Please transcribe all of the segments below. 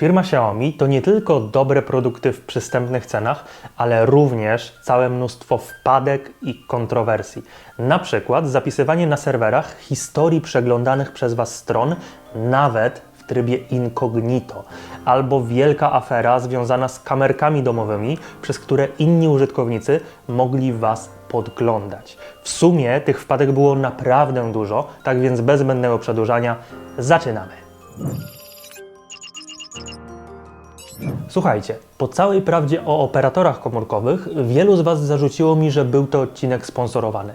Firma Xiaomi to nie tylko dobre produkty w przystępnych cenach, ale również całe mnóstwo wpadek i kontrowersji. Na przykład zapisywanie na serwerach historii przeglądanych przez Was stron, nawet w trybie incognito, albo wielka afera związana z kamerkami domowymi, przez które inni użytkownicy mogli Was podglądać. W sumie tych wpadek było naprawdę dużo, tak więc bez zbędnego przedłużania zaczynamy. Słuchajcie, po całej prawdzie o operatorach komórkowych wielu z Was zarzuciło mi, że był to odcinek sponsorowany.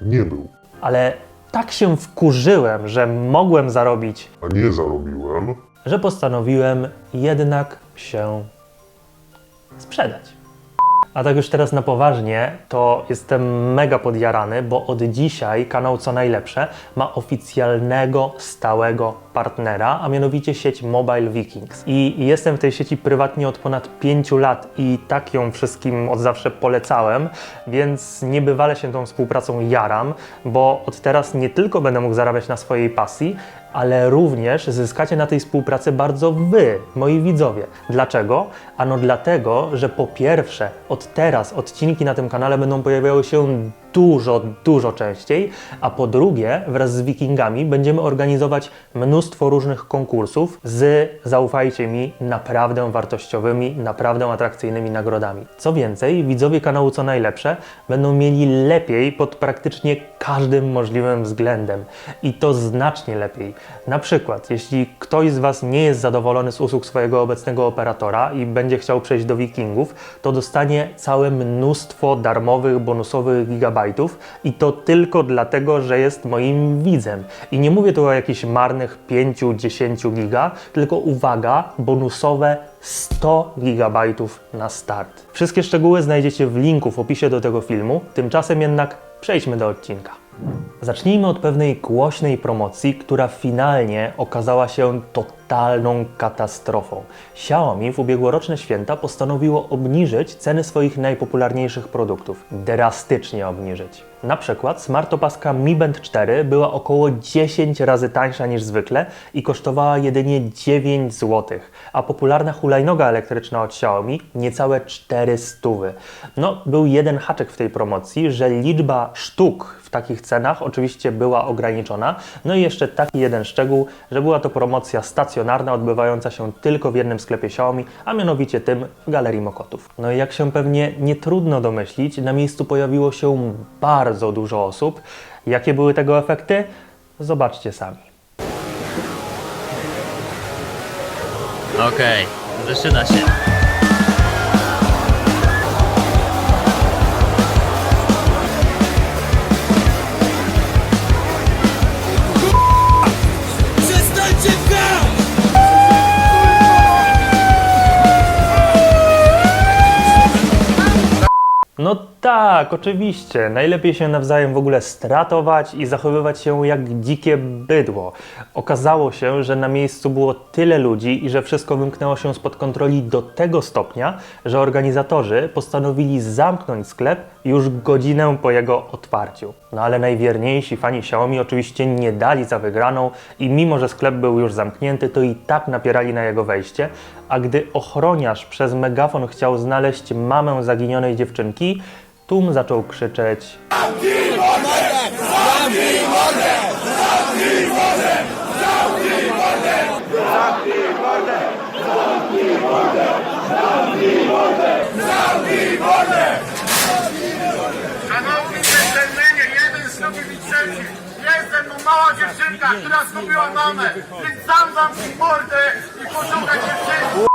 Nie był, Ale tak się wkurzyłem, że mogłem zarobić, a nie zarobiłem. że postanowiłem jednak się sprzedać. A tak już teraz na poważnie, to jestem mega podjarany, bo od dzisiaj kanał Co Najlepsze ma oficjalnego, stałego partnera, a mianowicie sieć Mobile Vikings. I jestem w tej sieci prywatnie od ponad 5 lat i tak ją wszystkim od zawsze polecałem, więc niebywale się tą współpracą jaram, bo od teraz nie tylko będę mógł zarabiać na swojej pasji, ale również zyskacie na tej współpracy bardzo Wy, moi widzowie. Dlaczego? Ano dlatego, że po pierwsze, od teraz odcinki na tym kanale będą pojawiały się dużo, dużo częściej, a po drugie, wraz z Wikingami będziemy organizować mnóstwo różnych konkursów z, zaufajcie mi, naprawdę wartościowymi, naprawdę atrakcyjnymi nagrodami. Co więcej, widzowie kanału Co Najlepsze będą mieli lepiej pod praktycznie każdym możliwym względem i to znacznie lepiej. Na przykład, jeśli ktoś z Was nie jest zadowolony z usług swojego obecnego operatora i będzie chciał przejść do Wikingów, to dostanie całe mnóstwo darmowych, bonusowych gigabajtów i to tylko dlatego, że jest moim widzem. I nie mówię tu o jakichś marnych 5-10 giga, tylko uwaga, bonusowe 100 gigabajtów na start. Wszystkie szczegóły znajdziecie w linku w opisie do tego filmu, tymczasem jednak przejdźmy do odcinka. Zacznijmy od pewnej głośnej promocji, która finalnie okazała się totalną katastrofą. Xiaomi w ubiegłoroczne święta postanowiło obniżyć ceny swoich najpopularniejszych produktów. Drastycznie obniżyć. Na przykład smart opaska Mi Band 4 była około 10 razy tańsza niż zwykle i kosztowała jedynie 9 zł, a popularna hulajnoga elektryczna od Xiaomi niecałe 400. No, był jeden haczyk w tej promocji, że liczba sztuk w takich cenach oczywiście była ograniczona. No i jeszcze taki jeden szczegół, że była to promocja stacjonarna, odbywająca się tylko w jednym sklepie Xiaomi, a mianowicie tym w Galerii Mokotów. No i jak się pewnie nie trudno domyślić, na miejscu pojawiło się bardzo dużo osób. Jakie były tego efekty? Zobaczcie sami. Okej, zaczyna się. Przestańcie grać! No tak, oczywiście. Najlepiej się nawzajem w ogóle stratować i zachowywać się jak dzikie bydło. Okazało się, że na miejscu było tyle ludzi i że wszystko wymknęło się spod kontroli do tego stopnia, że organizatorzy postanowili zamknąć sklep już godzinę po jego otwarciu. No ale najwierniejsi fani Xiaomi oczywiście nie dali za wygraną i mimo, że sklep był już zamknięty, to i tak napierali na jego wejście, a gdy ochroniarz przez megafon chciał znaleźć mamę zaginionej dziewczynki, tłum zaczął krzyczeć Szanowni dżentelmenie, jeden zgubił trzeci. Jest ze mną mała dziewczynka, która zgubiła mamę, więc sam mordę i dziewczynki.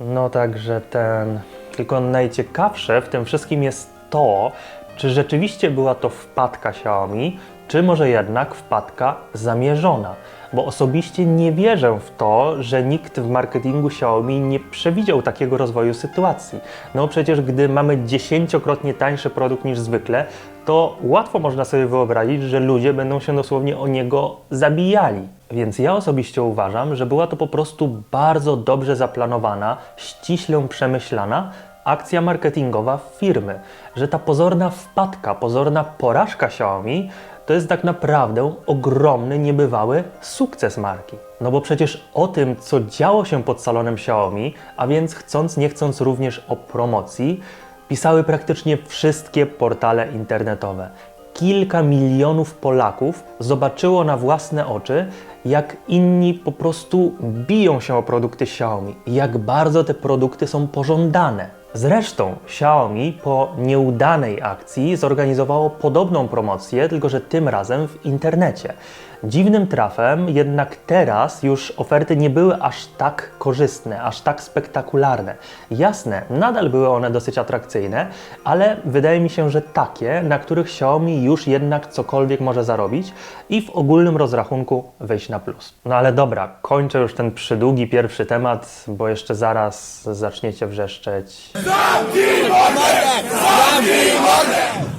No także ten. Tylko najciekawsze w tym wszystkim jest to, czy rzeczywiście była to wpadka Xiaomi, czy może jednak wpadka zamierzona. Bo osobiście nie wierzę w to, że nikt w marketingu Xiaomi nie przewidział takiego rozwoju sytuacji. No przecież gdy mamy dziesięciokrotnie tańszy produkt niż zwykle, to łatwo można sobie wyobrazić, że ludzie będą się dosłownie o niego zabijali. Więc ja osobiście uważam, że była to po prostu bardzo dobrze zaplanowana, ściśle przemyślana akcja marketingowa firmy, że ta pozorna wpadka, pozorna porażka Xiaomi to jest tak naprawdę ogromny, niebywały sukces marki. No bo przecież o tym, co działo się pod salonem Xiaomi, a więc chcąc nie chcąc również o promocji, pisały praktycznie wszystkie portale internetowe. Kilka milionów Polaków zobaczyło na własne oczy, jak inni po prostu biją się o produkty Xiaomi, jak bardzo te produkty są pożądane. Zresztą Xiaomi po nieudanej akcji zorganizowało podobną promocję, tylko że tym razem w internecie. Dziwnym trafem jednak teraz już oferty nie były aż tak korzystne, aż tak spektakularne. Jasne, nadal były one dosyć atrakcyjne, ale wydaje mi się, że takie, na których Xiaomi już jednak cokolwiek może zarobić i w ogólnym rozrachunku wyjść na plus. No ale dobra, kończę już ten przydługi pierwszy temat, bo jeszcze zaraz zaczniecie wrzeszczeć.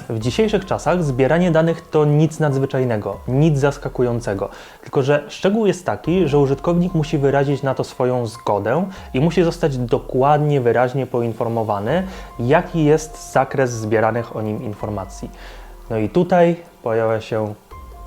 W dzisiejszych czasach zbieranie danych to nic nadzwyczajnego, nic zaskakującego. Tylko, że szczegół jest taki, że użytkownik musi wyrazić na to swoją zgodę i musi zostać dokładnie, wyraźnie poinformowany, jaki jest zakres zbieranych o nim informacji. No i tutaj pojawia się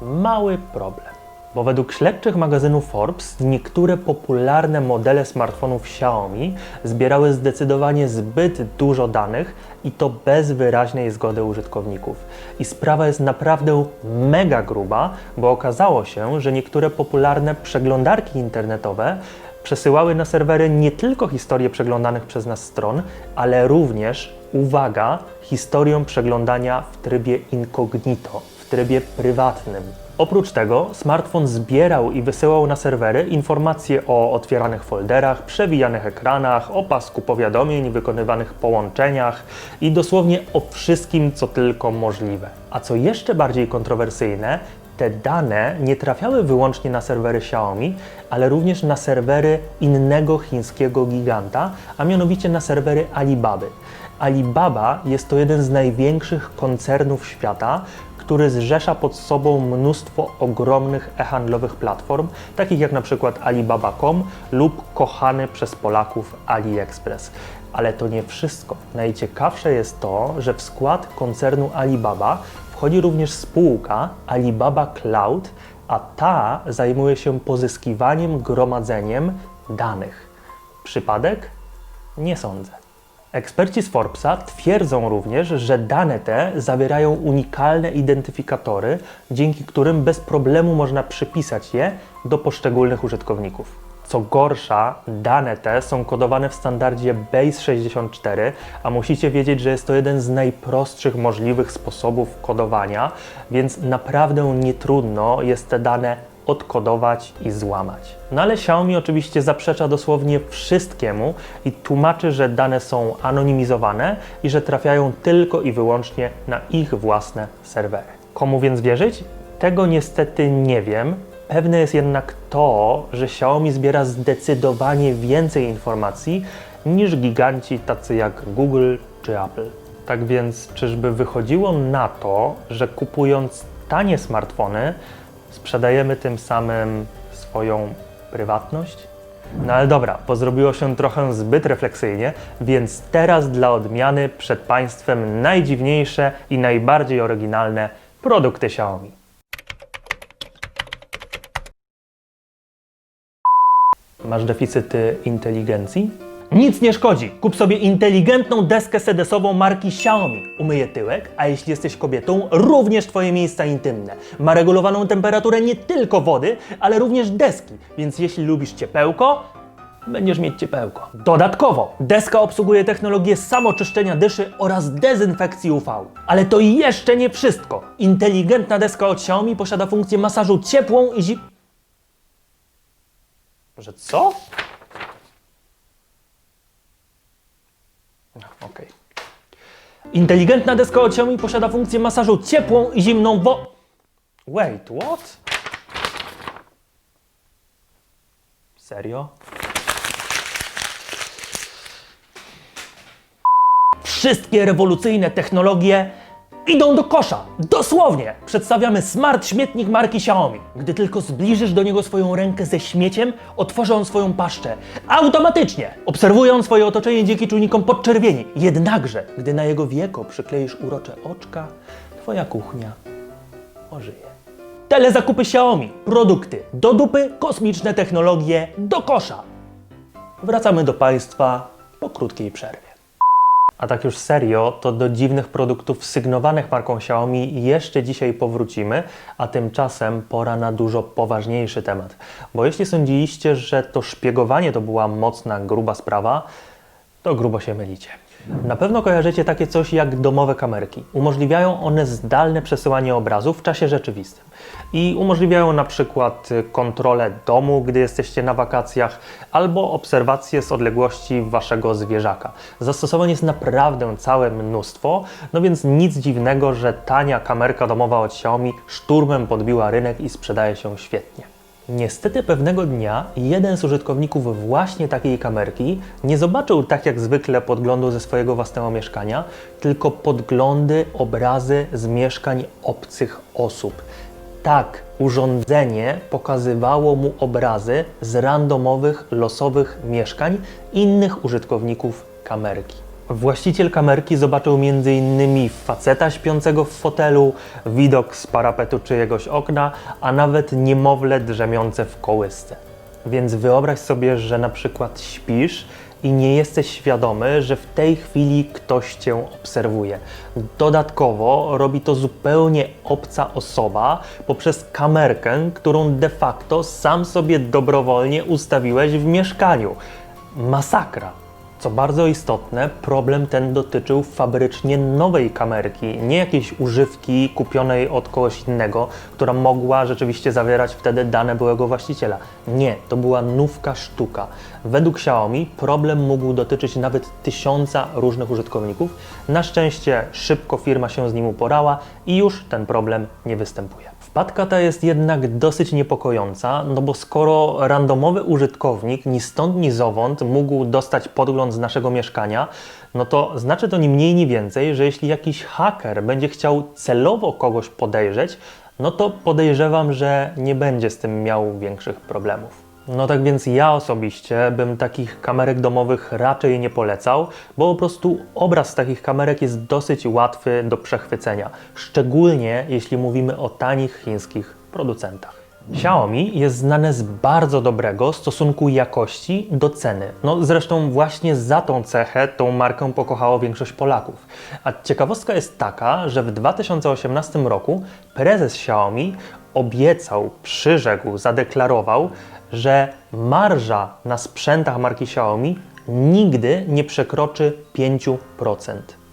mały problem. Bo według śledczych magazynu Forbes niektóre popularne modele smartfonów Xiaomi zbierały zdecydowanie zbyt dużo danych i to bez wyraźnej zgody użytkowników. I sprawa jest naprawdę mega gruba, bo okazało się, że niektóre popularne przeglądarki internetowe przesyłały na serwery nie tylko historię przeglądanych przez nas stron, ale również, uwaga, historię przeglądania w trybie incognito, w trybie prywatnym. Oprócz tego smartfon zbierał i wysyłał na serwery informacje o otwieranych folderach, przewijanych ekranach, o pasku powiadomień, wykonywanych połączeniach i dosłownie o wszystkim, co tylko możliwe. A co jeszcze bardziej kontrowersyjne, te dane nie trafiały wyłącznie na serwery Xiaomi, ale również na serwery innego chińskiego giganta, a mianowicie na serwery Alibaby. Alibaba jest to jeden z największych koncernów świata, który zrzesza pod sobą mnóstwo ogromnych e-handlowych platform, takich jak na przykład Alibaba.com lub kochany przez Polaków AliExpress. Ale to nie wszystko. Najciekawsze jest to, że w skład koncernu Alibaba wchodzi również spółka Alibaba Cloud, a ta zajmuje się pozyskiwaniem, gromadzeniem danych. Przypadek? Nie sądzę. Eksperci z Forbesa twierdzą również, że dane te zawierają unikalne identyfikatory, dzięki którym bez problemu można przypisać je do poszczególnych użytkowników. Co gorsza, dane te są kodowane w standardzie Base64, a musicie wiedzieć, że jest to jeden z najprostszych możliwych sposobów kodowania, więc naprawdę nie trudno jest te dane odkodować i złamać. No ale Xiaomi oczywiście zaprzecza dosłownie wszystkiemu i tłumaczy, że dane są anonimizowane i że trafiają tylko i wyłącznie na ich własne serwery. Komu więc wierzyć? Tego niestety nie wiem. Pewne jest jednak to, że Xiaomi zbiera zdecydowanie więcej informacji niż giganci tacy jak Google czy Apple. Tak więc, czyżby wychodziło na to, że kupując tanie smartfony, sprzedajemy tym samym swoją prywatność? No ale dobra, bo zrobiło się trochę zbyt refleksyjnie, więc teraz dla odmiany przed Państwem najdziwniejsze i najbardziej oryginalne produkty Xiaomi. Masz deficyty inteligencji? Nic nie szkodzi. Kup sobie inteligentną deskę sedesową marki Xiaomi. Umyje tyłek, a jeśli jesteś kobietą, również Twoje miejsca intymne. Ma regulowaną temperaturę nie tylko wody, ale również deski, więc jeśli lubisz ciepełko, będziesz mieć ciepełko. Dodatkowo, deska obsługuje technologię samoczyszczenia dyszy oraz dezynfekcji UV. Ale to jeszcze nie wszystko. Inteligentna deska od Xiaomi posiada funkcję masażu ciepłą i zim... Że co? Okej. Inteligentna deska od Xiaomi posiada funkcję masażu ciepłą i zimną wo... Wait, what? Serio? Wszystkie rewolucyjne technologie idą do kosza. Dosłownie! Przedstawiamy smart śmietnik marki Xiaomi. Gdy tylko zbliżysz do niego swoją rękę ze śmieciem, otworzy on swoją paszczę. Automatycznie! Obserwuje on swoje otoczenie dzięki czujnikom podczerwieni. Jednakże, gdy na jego wieko przykleisz urocze oczka, twoja kuchnia ożyje. Telezakupy Xiaomi. Produkty do dupy, kosmiczne technologie do kosza. Wracamy do Państwa po krótkiej przerwie. A tak już serio, to do dziwnych produktów sygnowanych marką Xiaomi jeszcze dzisiaj powrócimy, a tymczasem pora na dużo poważniejszy temat. Bo jeśli sądziliście, że to szpiegowanie to była mocna, gruba sprawa, to grubo się mylicie. Na pewno kojarzycie takie coś jak domowe kamerki. Umożliwiają one zdalne przesyłanie obrazów w czasie rzeczywistym. I umożliwiają na przykład y, kontrolę domu, gdy jesteście na wakacjach, albo obserwację z odległości waszego zwierzaka. Zastosowań jest naprawdę całe mnóstwo, no więc nic dziwnego, że tania kamerka domowa od Xiaomi szturmem podbiła rynek i sprzedaje się świetnie. Niestety pewnego dnia jeden z użytkowników właśnie takiej kamerki nie zobaczył tak jak zwykle podglądu ze swojego własnego mieszkania, tylko podglądy, obrazy z mieszkań obcych osób. Tak, urządzenie pokazywało mu obrazy z randomowych, losowych mieszkań innych użytkowników kamerki. Właściciel kamerki zobaczył m.in. faceta śpiącego w fotelu, widok z parapetu czyjegoś okna, a nawet niemowlę drzemiące w kołysce. Więc wyobraź sobie, że na przykład śpisz i nie jesteś świadomy, że w tej chwili ktoś cię obserwuje. Dodatkowo robi to zupełnie obca osoba poprzez kamerkę, którą de facto sam sobie dobrowolnie ustawiłeś w mieszkaniu. Masakra! Co bardzo istotne, problem ten dotyczył fabrycznie nowej kamerki, nie jakiejś używki kupionej od kogoś innego, która mogła rzeczywiście zawierać wtedy dane byłego właściciela. Nie, to była nówka sztuka. Według Xiaomi problem mógł dotyczyć nawet tysiąca różnych użytkowników. Na szczęście szybko firma się z nim uporała i już ten problem nie występuje. Wpadka ta jest jednak dosyć niepokojąca, no bo skoro randomowy użytkownik ni stąd ni zowąd mógł dostać podgląd z naszego mieszkania, no to znaczy to ni mniej ni więcej, że jeśli jakiś haker będzie chciał celowo kogoś podejrzeć, no to podejrzewam, że nie będzie z tym miał większych problemów. No tak więc ja osobiście bym takich kamerek domowych raczej nie polecał, bo po prostu obraz takich kamerek jest dosyć łatwy do przechwycenia, szczególnie jeśli mówimy o tanich chińskich producentach. Xiaomi jest znane z bardzo dobrego stosunku jakości do ceny. No zresztą właśnie za tą cechę tą markę pokochało większość Polaków. A ciekawostka jest taka, że w 2018 roku prezes Xiaomi obiecał, przyrzekł, zadeklarował, że marża na sprzętach marki Xiaomi nigdy nie przekroczy 5%.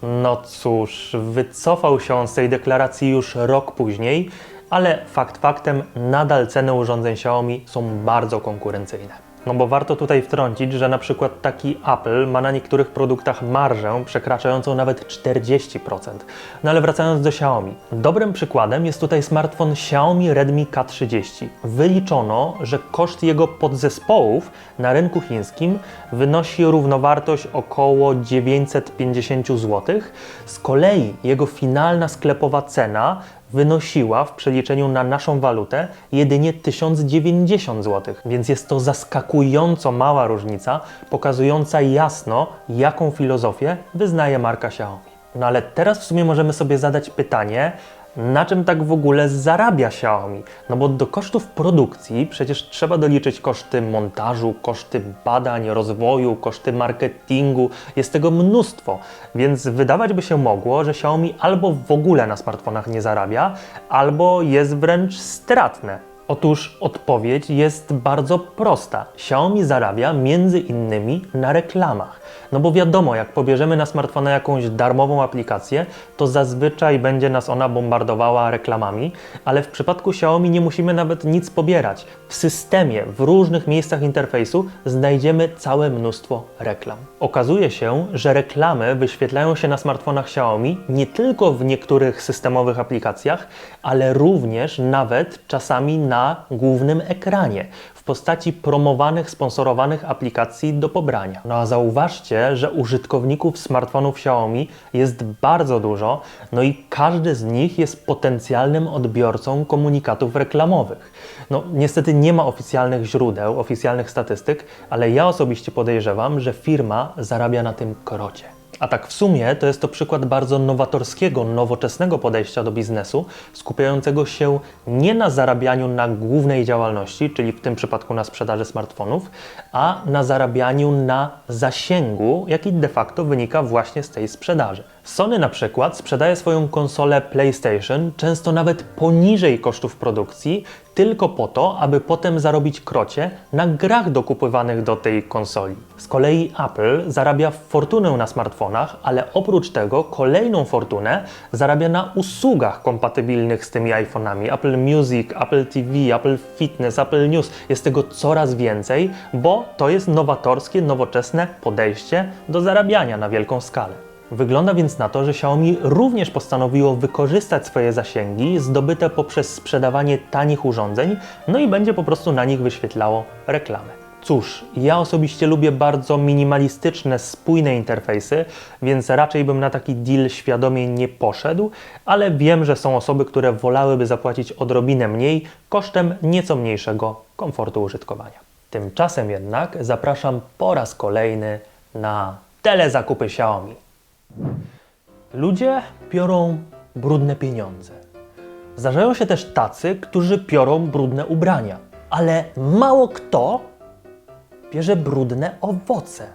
No cóż, wycofał się on z tej deklaracji już rok później, ale fakt faktem nadal ceny urządzeń Xiaomi są bardzo konkurencyjne. No bo warto tutaj wtrącić, że na przykład taki Apple ma na niektórych produktach marżę przekraczającą nawet 40%. No ale wracając do Xiaomi. Dobrym przykładem jest tutaj smartfon Xiaomi Redmi K30. Wyliczono, że koszt jego podzespołów na rynku chińskim wynosi równowartość około 950 zł. Z kolei jego finalna sklepowa cena wynosiła w przeliczeniu na naszą walutę jedynie 1090 zł, więc jest to zaskakująco mała różnica, pokazująca jasno, jaką filozofię wyznaje marka Xiaomi. No ale teraz w sumie możemy sobie zadać pytanie, na czym tak w ogóle zarabia Xiaomi? No bo do kosztów produkcji przecież trzeba doliczyć koszty montażu, koszty badań, rozwoju, koszty marketingu, jest tego mnóstwo. Więc wydawać by się mogło, że Xiaomi albo w ogóle na smartfonach nie zarabia, albo jest wręcz stratne. Otóż odpowiedź jest bardzo prosta. Xiaomi zarabia między innymi na reklamach. No bo wiadomo, jak pobierzemy na smartfona jakąś darmową aplikację, to zazwyczaj będzie nas ona bombardowała reklamami, ale w przypadku Xiaomi nie musimy nawet nic pobierać. W systemie, w różnych miejscach interfejsu znajdziemy całe mnóstwo reklam. Okazuje się, że reklamy wyświetlają się na smartfonach Xiaomi nie tylko w niektórych systemowych aplikacjach, ale również nawet czasami na głównym ekranie w postaci promowanych, sponsorowanych aplikacji do pobrania. No a zauważcie, że użytkowników smartfonów Xiaomi jest bardzo dużo, no i każdy z nich jest potencjalnym odbiorcą komunikatów reklamowych. No niestety nie ma oficjalnych źródeł, oficjalnych statystyk, ale ja osobiście podejrzewam, że firma zarabia na tym krocie. A tak w sumie to jest to przykład bardzo nowatorskiego, nowoczesnego podejścia do biznesu, skupiającego się nie na zarabianiu na głównej działalności, czyli w tym przypadku na sprzedaży smartfonów, a na zarabianiu na zasięgu, jaki de facto wynika właśnie z tej sprzedaży. Sony na przykład sprzedaje swoją konsolę PlayStation często nawet poniżej kosztów produkcji, tylko po to, aby potem zarobić krocie na grach dokupywanych do tej konsoli. Z kolei Apple zarabia fortunę na smartfonach, ale oprócz tego kolejną fortunę zarabia na usługach kompatybilnych z tymi iPhone'ami. Apple Music, Apple TV, Apple Fitness, Apple News. Jest tego coraz więcej, bo to jest nowatorskie, nowoczesne podejście do zarabiania na wielką skalę. Wygląda więc na to, że Xiaomi również postanowiło wykorzystać swoje zasięgi zdobyte poprzez sprzedawanie tanich urządzeń, no i będzie po prostu na nich wyświetlało reklamy. Cóż, ja osobiście lubię bardzo minimalistyczne, spójne interfejsy, więc raczej bym na taki deal świadomie nie poszedł, ale wiem, że są osoby, które wolałyby zapłacić odrobinę mniej kosztem nieco mniejszego komfortu użytkowania. Tymczasem jednak zapraszam po raz kolejny na telezakupy Xiaomi. Ludzie piorą brudne pieniądze. Zdarzają się też tacy, którzy piorą brudne ubrania, ale mało kto bierze brudne owoce.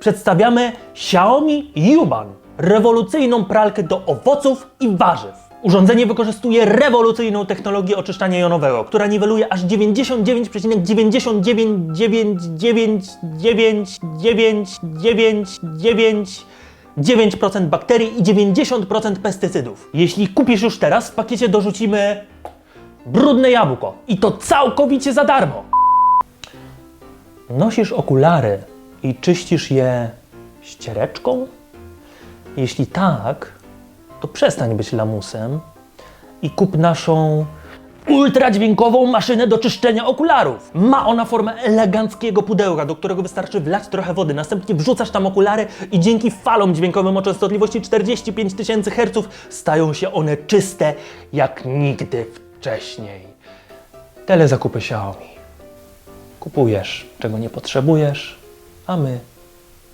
Przedstawiamy Xiaomi Yuban, rewolucyjną pralkę do owoców i warzyw. Urządzenie wykorzystuje rewolucyjną technologię oczyszczania jonowego, która niweluje aż 99,999999999 9% bakterii i 90% pestycydów. Jeśli kupisz już teraz, w pakiecie dorzucimy brudne jabłko i to całkowicie za darmo. Nosisz okulary i czyścisz je ściereczką? Jeśli tak, to przestań być lamusem i kup naszą ultradźwiękową maszynę do czyszczenia okularów. Ma ona formę eleganckiego pudełka, do którego wystarczy wlać trochę wody. Następnie wrzucasz tam okulary i dzięki falom dźwiękowym o częstotliwości 45 tysięcy Hz stają się one czyste jak nigdy wcześniej. Tyle zakupy Xiaomi. Kupujesz, czego nie potrzebujesz, a my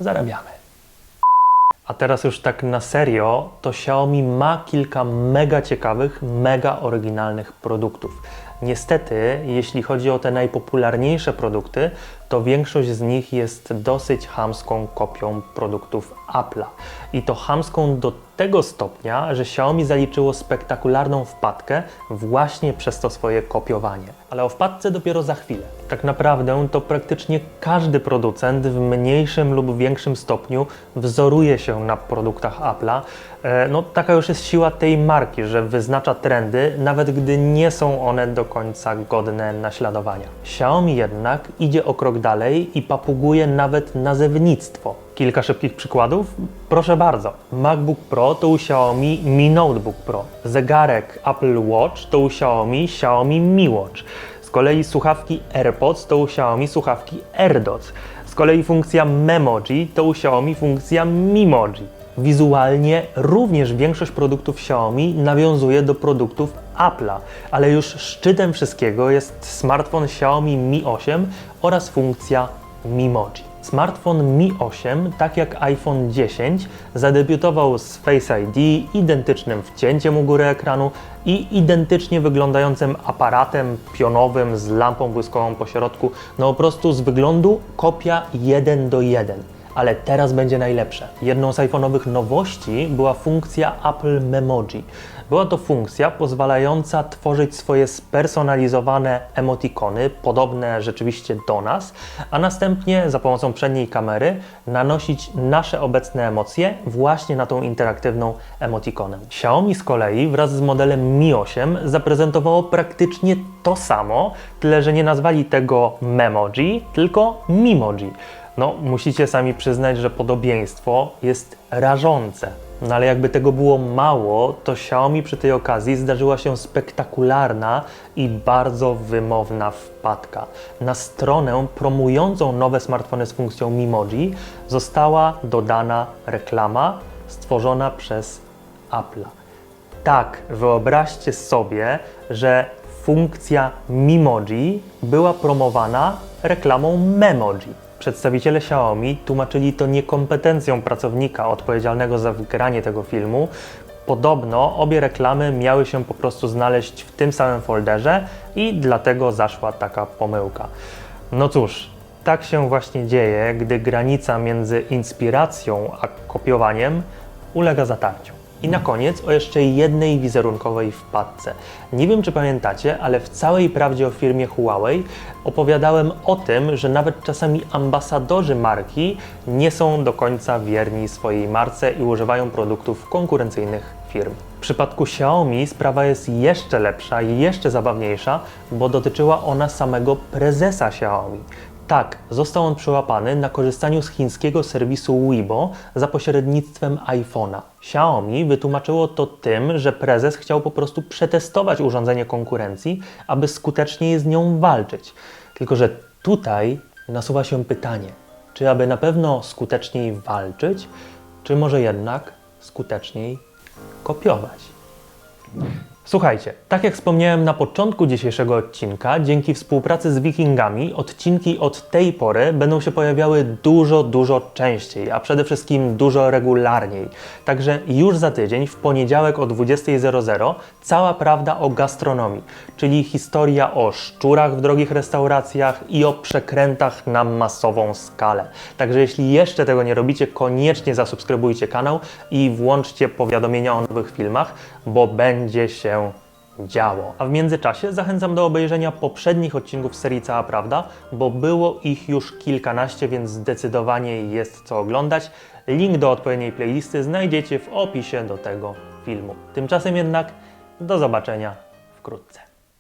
zarabiamy. A teraz już tak na serio, to Xiaomi ma kilka mega ciekawych, mega oryginalnych produktów. Niestety, jeśli chodzi o te najpopularniejsze produkty, to większość z nich jest dosyć chamską kopią produktów Apple'a. I to chamską do tego stopnia, że Xiaomi zaliczyło spektakularną wpadkę właśnie przez to swoje kopiowanie. Ale o wpadce dopiero za chwilę. Tak naprawdę to praktycznie każdy producent w mniejszym lub większym stopniu wzoruje się na produktach Apple'a. E, No, taka już jest siła tej marki, że wyznacza trendy, nawet gdy nie są one do końca godne naśladowania. Xiaomi jednak idzie o krok dalej i papuguje nawet nazewnictwo. Kilka szybkich przykładów? Proszę bardzo. MacBook Pro to u Xiaomi Mi Notebook Pro. Zegarek Apple Watch to u Xiaomi Xiaomi Mi Watch. Z kolei słuchawki AirPods to u Xiaomi słuchawki AirDots. Z kolei funkcja Memoji to u Xiaomi funkcja Mimoji. Wizualnie również większość produktów Xiaomi nawiązuje do produktów Apple'a, ale już szczytem wszystkiego jest smartfon Xiaomi Mi 8 oraz funkcja Mimoji. Smartfon Mi 8, tak jak iPhone 10, zadebiutował z Face ID, identycznym wcięciem u góry ekranu i identycznie wyglądającym aparatem pionowym z lampą błyskową po środku. No po prostu z wyglądu kopia 1 do 1 ale teraz będzie najlepsze. Jedną z iPhone'owych nowości była funkcja Apple Memoji. Była to funkcja pozwalająca tworzyć swoje spersonalizowane emotikony, podobne rzeczywiście do nas, a następnie za pomocą przedniej kamery nanosić nasze obecne emocje właśnie na tą interaktywną emotikonem. Xiaomi z kolei wraz z modelem Mi 8 zaprezentowało praktycznie to samo, tyle że nie nazwali tego Memoji, tylko Mimoji. No, musicie sami przyznać, że podobieństwo jest rażące. No ale jakby tego było mało, to Xiaomi przy tej okazji zdarzyła się spektakularna i bardzo wymowna wpadka. Na stronę promującą nowe smartfony z funkcją Mimoji została dodana reklama stworzona przez Apple'a. Tak, wyobraźcie sobie, że funkcja Mimoji była promowana reklamą Memoji. Przedstawiciele Xiaomi tłumaczyli to niekompetencją pracownika odpowiedzialnego za wgranie tego filmu. Podobno obie reklamy miały się po prostu znaleźć w tym samym folderze i dlatego zaszła taka pomyłka. No cóż, tak się właśnie dzieje, gdy granica między inspiracją a kopiowaniem ulega zatarciu. I na koniec o jeszcze jednej wizerunkowej wpadce. Nie wiem, czy pamiętacie, ale w całej prawdzie o firmie Huawei opowiadałem o tym, że nawet czasami ambasadorzy marki nie są do końca wierni swojej marce i używają produktów konkurencyjnych firm. W przypadku Xiaomi sprawa jest jeszcze lepsza i jeszcze zabawniejsza, bo dotyczyła ona samego prezesa Xiaomi. Tak, został on przyłapany na korzystaniu z chińskiego serwisu Weibo za pośrednictwem iPhone'a. Xiaomi wytłumaczyło to tym, że prezes chciał po prostu przetestować urządzenie konkurencji, aby skuteczniej z nią walczyć. Tylko, że tutaj nasuwa się pytanie, czy aby na pewno skuteczniej walczyć, czy może jednak skuteczniej kopiować? Słuchajcie, tak jak wspomniałem na początku dzisiejszego odcinka, dzięki współpracy z Wikingami odcinki od tej pory będą się pojawiały dużo, dużo częściej, a przede wszystkim dużo regularniej. Także już za tydzień, w poniedziałek o 20.00, cała prawda o gastronomii, czyli historia o szczurach w drogich restauracjach i o przekrętach na masową skalę. Także jeśli jeszcze tego nie robicie, koniecznie zasubskrybujcie kanał i włączcie powiadomienia o nowych filmach, bo będzie się działo. A w międzyczasie zachęcam do obejrzenia poprzednich odcinków serii Cała Prawda, bo było ich już kilkanaście, więc zdecydowanie jest co oglądać. Link do odpowiedniej playlisty znajdziecie w opisie do tego filmu. Tymczasem jednak do zobaczenia wkrótce.